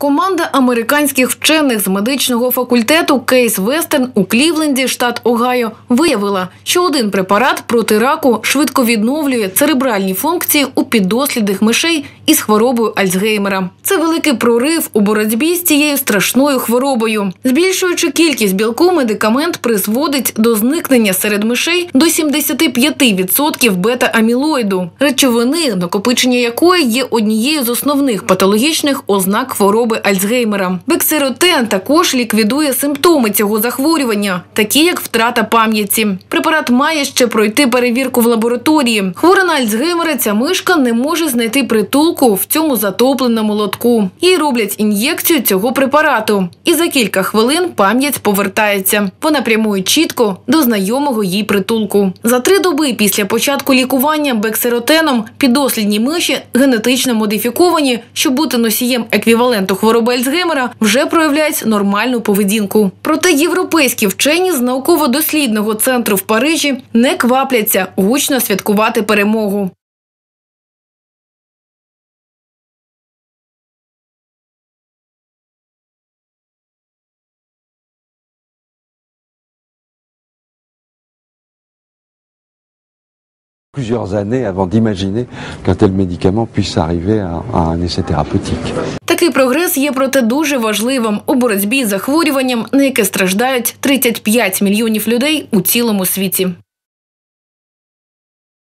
Команда американських вчених з медичного факультету Кейс Вестерн у Клівленді, штат Огайо, виявила, що один препарат проти раку швидко відновлює церебральні функції у піддослідних мишей із хворобою Альцгеймера. Це великий прорив у боротьбі з цією страшною хворобою. Збільшуючи кількість білку, медикамент призводить до зникнення серед мишей до 75% бета-амілоїду, речовини, накопичення якої є однією з основних патологічних ознак хвороби Альцгеймера. Бексиротен також ліквідує симптоми цього захворювання, такі як втрата пам'яті. Препарат має ще пройти перевірку в лабораторії. Хвора на Альцгеймера ця мишка не може знайти притулку в цьому затопленому лотку. Їй роблять ін'єкцію цього препарату, і за кілька хвилин пам'ять повертається. Вона прямує чітко до знайомого їй притулку. За три доби після початку лікування бексиротеном підослідні миші генетично модифіковані, щоб бути носієм еквіваленту хвороби Альцгеймера, вже проявляють нормальну поведінку. Проте європейські вчені з науково-дослідного центру в Парижі не квапляться гучно святкувати перемогу. plusieurs années avant d'imaginer qu'un tel médicament puisse arriver à, un essai thérapeutique. Такий прогрес є проте дуже важливим у боротьбі з захворюванням, на яке страждають 35 мільйонів людей у цілому світі.